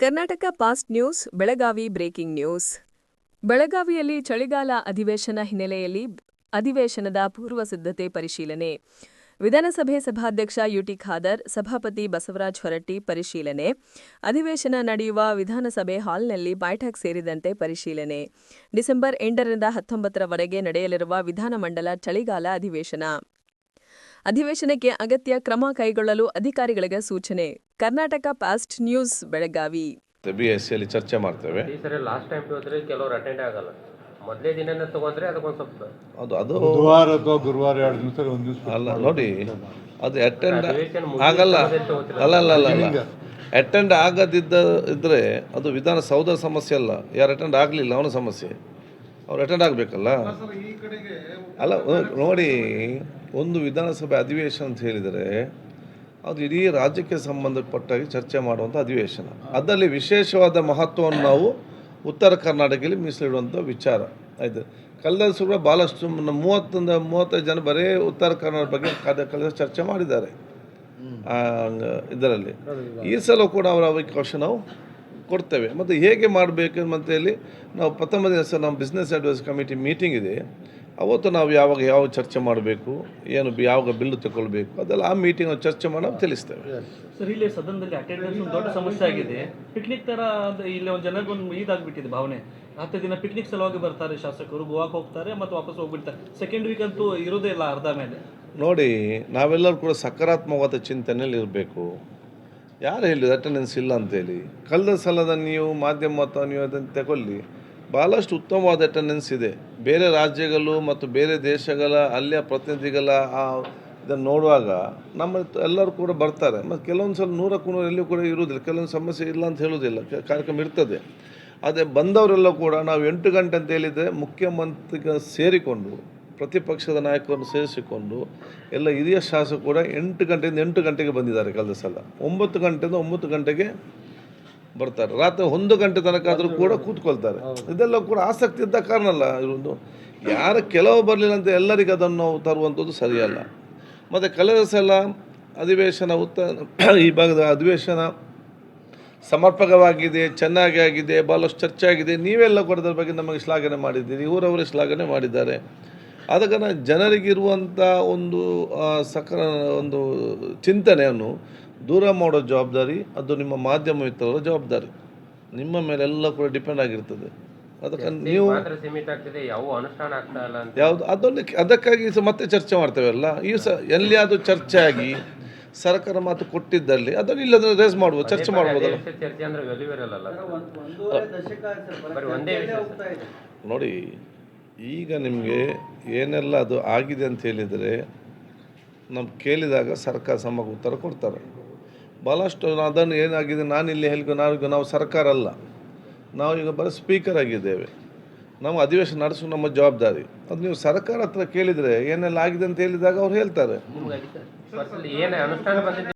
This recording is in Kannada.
Karnataka fast news, Belagavi breaking news. ಬೆಳಗಾವಿಯಲ್ಲಿ ಚಳಿಗಾಲ ಅಧಿವೇಶನ ಹಿನ್ನೆಲೆಯಲ್ಲಿ ಅಧಿವೇಶನದ ಪೂರ್ವ ಸಿದ್ಧತೆ ಪರಿಶೀಲನೆ. ವಿಧಾನಸಭೆ ಸಭಾಧ್ಯಕ್ಷ ಯುಟಿ ಖಾದರ್, ಸಭಾಪತಿ ಬಸವರಾಜ್ ಹೊರಟ್ಟಿ ಪರಿಶೀಲನೆ. ಅಧಿವೇಶನ ನಡೆಯುವ ವಿಧಾನಸಭೆ ಹಾಲ್ನಲ್ಲಿ ಬೈಠಕ್ ಸೇರಿದಂತೆ ಪರಿಶೀಲನೆ. ಡಿಸೆಂಬರ್ ಎಂಟರಿಂದ ಹತ್ತೊಂಬತ್ತರವರೆಗೆ ನಡೆಯಲಿರುವ ವಿಧಾನಮಂಡಲ ಚಳಿಗಾಲ ಅಧಿವೇಶನ. ಅಧಿವೇಶನಕ್ಕೆ ಅಗತ್ಯ ಕ್ರಮ ಕೈಗೊಳ್ಳಲು ಅಧಿಕಾರಿಗಳಿಗೆ ಸೂಚನೆ. Karnataka fast news Belagavi. B S ಸಿಯಲ್ಲಿ ಚರ್ಚೆ ಮಾಡ್ತೇವೆ. ಈ ಸರಿ ಲಾಸ್ಟ್ ಟೈಮ್ ಹೋದ್ರೆ ಕೆಲವರು ಅಟೆಂಡ್ ಆಗಲ್ಲ. ಮೊದಲೇ ದಿನನೇ ತಗೊಂಡ್ರೆ ಅದಕ್ಕೊಂದು ಸ್ವಲ್ಪ ಅದು ಅದು ಗುರುವಾರ ಅಥವಾ ಗುರುವಾರ ಎರಡು ದಿವಸ ಒಂದು ದಿವಸ ಅಲ್ಲ ನೋಡಿ ಅದು ಅಟೆಂಡ್ ಆಗಲ್ಲ. ಅಲ್ಲ ಅಲ್ಲ ಅಲ್ಲ ಅಲ್ಲ. ಅಟೆಂಡ್ ಆಗದಿದ್ದ ಇದ್ರೆ ಅದು ವಿಧಾನಸೌಧ ಸಮಸ್ಯೆ ಅಲ್ಲ. ಯಾರು ಅಟೆಂಡ್ ಆಗಲಿಲ್ಲ ಅವನ ಸಮಸ್ಯೆ. ಅವ್ರು ಅಟೆಂಡ್ ಆಗಬೇಕಲ್ಲ. ಅಲ್ಲ ನೋಡಿ ಒಂದು ವಿಧಾನಸಭೆ ಅಧಿವೇಶನ ಅಂತ ಹೇಳಿದರೆ ಅದು ಇಡೀ ರಾಜ್ಯಕ್ಕೆ ಸಂಬಂಧಪಟ್ಟಾಗಿ ಚರ್ಚೆ ಮಾಡುವಂಥ ಅಧಿವೇಶನ. ಅದರಲ್ಲಿ ವಿಶೇಷವಾದ ಮಹತ್ವವನ್ನು ನಾವು ಉತ್ತರ ಕರ್ನಾಟಕದಲ್ಲಿ ಮೀಸಲಿಡುವಂಥ ವಿಚಾರ. ಆಯಿತು. ಕಳೆದ ಕೂಡ ಭಾಳಷ್ಟು ಮೂವತ್ತೊಂದು ಮೂವತ್ತೈದು ಜನ ಬರೀ ಉತ್ತರ ಕರ್ನಾಟಕ ಬಗ್ಗೆ ಕಳೆದ ಚರ್ಚೆ ಮಾಡಿದ್ದಾರೆ. ಇದರಲ್ಲಿ. ಈ ಸಲ ಕೂಡ ಅವರ ಅವಕಾಶ ನಾವು ಕೊಡ್ತೇವೆ. ಮತ್ತು ಹೇಗೆ ಮಾಡಬೇಕು ಅಂತೇಳಿ ನಾವು ಪ್ರಥಮ ದಿವಸ ನಮ್ಮ ಬಿಸ್ನೆಸ್ ಅಡ್ವೈಸ್ ಕಮಿಟಿ ಮೀಟಿಂಗ್ ಇದೆ. ಅವತ್ತು ನಾವು ಯಾವಾಗ ಯಾವ ಚರ್ಚೆ ಮಾಡಬೇಕು ಏನು ಬಿ- ಯಾವಾಗ ಬಿಲ್ಲು ತಗೊಳ್ಬೇಕು ಅದೆಲ್ಲ ಆ ಮೀಟಿಂಗ್ ಚರ್ಚೆ ಮಾಡಿ ನಾವು ತಿಳಿಸ್ತೇವೆ. ಸರ್ ಇಲ್ಲಿ ಸದನದಲ್ಲಿ ಅಟೆಂಡೆನ್ಸ್ ಒಂದು ದೊಡ್ಡ ಸಮಸ್ಯೆ ಆಗಿದೆ. ಪಿಕ್ನಿಕ್ ತರ ಅದು ಇಲ್ಲಿ ಒಂದು ಜನಗೊಂದು ಇದಾಗ್ಬಿಟ್ಟಿದೆ ಭಾವನೆ. ಹತ್ತು ದಿನ ಪಿಕ್ನಿಕ್ ಸಲುವಾಗಿ ಬರ್ತಾರೆ ಶಾಸಕರು ಗೋವಾಕ್ಕೆ ಹೋಗ್ತಾರೆ ಮತ್ತು ವಾಪಸ್ ಹೋಗ್ಬಿಡ್ತಾರೆ. ಸೆಕೆಂಡ್ ವೀಕ್ ಅಂತೂ ಇರೋದೇ ಇಲ್ಲ ಅರ್ಧ ಮೇಲೆ. ನೋಡಿ ನಾವೆಲ್ಲರೂ ಕೂಡ ಸಕಾರಾತ್ಮಕವಾದ ಚಿಂತನೆಯಲ್ಲಿ ಇರಬೇಕು. ಯಾರು ಹೇಳಿದ್ರು ಅಟೆಂಡೆನ್ಸ್ ಇಲ್ಲ ಅಂತೇಳಿ? ಕಳೆದ ಸಲದ ನೀವು ಮಾಧ್ಯಮ ಅಥವಾ ನೀವು ಅದನ್ನು ತಗೊಳ್ಳಿ. ಭಾಳಷ್ಟು ಉತ್ತಮವಾದ ಅಟೆಂಡೆನ್ಸ್ ಇದೆ. ಬೇರೆ ರಾಜ್ಯಗಳು ಮತ್ತು ಬೇರೆ ದೇಶಗಳ ಅಲ್ಲಿಯ ಪ್ರತಿನಿಧಿಗಳ ಆ ಇದನ್ನು ನೋಡುವಾಗ ನಮ್ಮ ಎಲ್ಲರೂ ಕೂಡ ಬರ್ತಾರೆ. ಮತ್ತು ಕೆಲವೊಂದು ಸಲ ನೂರಕ್ಕೂ ನೂರು ಎಲ್ಲಿಯೂ ಕೂಡ ಇರುವುದಿಲ್ಲ. ಕೆಲವೊಂದು ಸಮಸ್ಯೆ ಇಲ್ಲ ಅಂತ ಹೇಳೋದಿಲ್ಲ ಕಾರ್ಯಕ್ರಮ ಇರ್ತದೆ. ಅದೇ ಬಂದವರೆಲ್ಲ ಕೂಡ ನಾವು ಎಂಟು ಗಂಟೆ ಅಂತ ಹೇಳಿದರೆ ಮುಖ್ಯಮಂತ್ರಿಗ ಸೇರಿಕೊಂಡು ಪ್ರತಿಪಕ್ಷದ ನಾಯಕರನ್ನು ಸೇರಿಸಿಕೊಂಡು ಎಲ್ಲ ಹಿರಿಯ ಶಾಸಕರು ಕೂಡ ಎಂಟು ಗಂಟೆಯಿಂದ ಎಂಟು ಗಂಟೆಗೆ ಬಂದಿದ್ದಾರೆ ಕಳೆದ ಸಲ. ಒಂಬತ್ತು ಗಂಟೆಯಿಂದ ಒಂಬತ್ತು ಗಂಟೆಗೆ ಬರ್ತಾರೆ. ರಾತ್ರಿ ಒಂದು ಗಂಟೆ ತನಕ ಆದರೂ ಕೂಡ ಕೂತ್ಕೊಳ್ತಾರೆ. ಇದೆಲ್ಲ ಕೂಡ ಆಸಕ್ತಿ ಇದ್ದ ಕಾರಣ ಅಲ್ಲ. ಇದೊಂದು ಯಾರು ಕೆಲವು ಬರಲಿಲ್ಲ ಅಂತ ಎಲ್ಲರಿಗೂ ಅದನ್ನು ನಾವು ತರುವಂಥದ್ದು ಸರಿಯಲ್ಲ. ಮತ್ತು ಕಳೆದ ಸಲ ಅಧಿವೇಶನ ಉತ್ತ ಈ ಭಾಗದ ಅಧಿವೇಶನ ಸಮರ್ಪಕವಾಗಿದೆ ಚೆನ್ನಾಗಿ ಆಗಿದೆ ಭಾಳಷ್ಟು ಚರ್ಚೆ ಆಗಿದೆ. ನೀವೆಲ್ಲ ಕೂಡ ಅದರ ಬಗ್ಗೆ ನಮಗೆ ಶ್ಲಾಘನೆ ಮಾಡಿದ್ದೀರಿ. ಇವರವರೇ ಶ್ಲಾಘನೆ ಮಾಡಿದ್ದಾರೆ. ಆದ ಕಾರಣ ಜನರಿಗಿರುವಂಥ ಒಂದು ಸಕಲ ಸಕ ಒಂದು ಚಿಂತನೆಯನ್ನು ದೂರ ಮಾಡೋ ಜವಾಬ್ದಾರಿ ಅದು ನಿಮ್ಮ ಮಾಧ್ಯಮ ಮಿತ್ರರ ಜವಾಬ್ದಾರಿ. ನಿಮ್ಮ ಮೇಲೆ ಎಲ್ಲ ಕೂಡ ಡಿಪೆಂಡ್ ಆಗಿರ್ತದೆ. ಅದಕ್ಕೆ ನೀವು ಮಾತ್ರ ಸೀಮಿತ ಆಗ್ತಿದೆ ಯಾವ ಅನುಷ್ಠಾನ ಆಗ್ತಾ ಇಲ್ಲ ಅಂತ. ಯಾವುದು ಅದೊಂದು ಅದಕ್ಕಾಗಿ ಸ ಮತ್ತೆ ಚರ್ಚೆ ಮಾಡ್ತೇವಲ್ಲ ಈ ಸ ಎಲ್ಲಿಯಾದರೂ ಚರ್ಚೆ ಆಗಿ ಸರ್ಕಾರ ಮಾತು ಕೊಟ್ಟಿದ್ದಲ್ಲಿ ಅದನ್ನು ಇಲ್ಲದ್ರೆ ರೇಸ್ ಮಾಡ್ಬೋದು ಚರ್ಚೆ ಮಾಡ್ಬೋದಲ್ಲ ಅದೇ ನೋಡಿ ಈಗ ನಿಮಗೆ ಏನೆಲ್ಲ ಅದು ಆಗಿದೆ ಅಂತ ಹೇಳಿದರೆ ನಮ್ಮ ಕೇಳಿದಾಗ ಸರ್ಕಾರ ಸಮಗ್ರ ಉತ್ತರ ಕೊಡ್ತಾರೆ. ಭಾಳಷ್ಟು ಅದನ್ನು ಏನಾಗಿದೆ ನಾನು ಇಲ್ಲಿ ಹೇಳಿ ನಾವು ನಾವು ಸರ್ಕಾರ ಅಲ್ಲ. ನಾವು ಈಗ ಬರೀ ಸ್ಪೀಕರ್ ಆಗಿದ್ದೇವೆ. ನಾವು ಅಧಿವೇಶನ ನಡೆಸೋ ನಮ್ಮ ಜವಾಬ್ದಾರಿ. ಅದು ನೀವು ಸರ್ಕಾರ ಹತ್ರ ಕೇಳಿದರೆ ಏನೆಲ್ಲ ಆಗಿದೆ ಅಂತ ಹೇಳಿದಾಗ ಅವ್ರು ಹೇಳ್ತಾರೆ.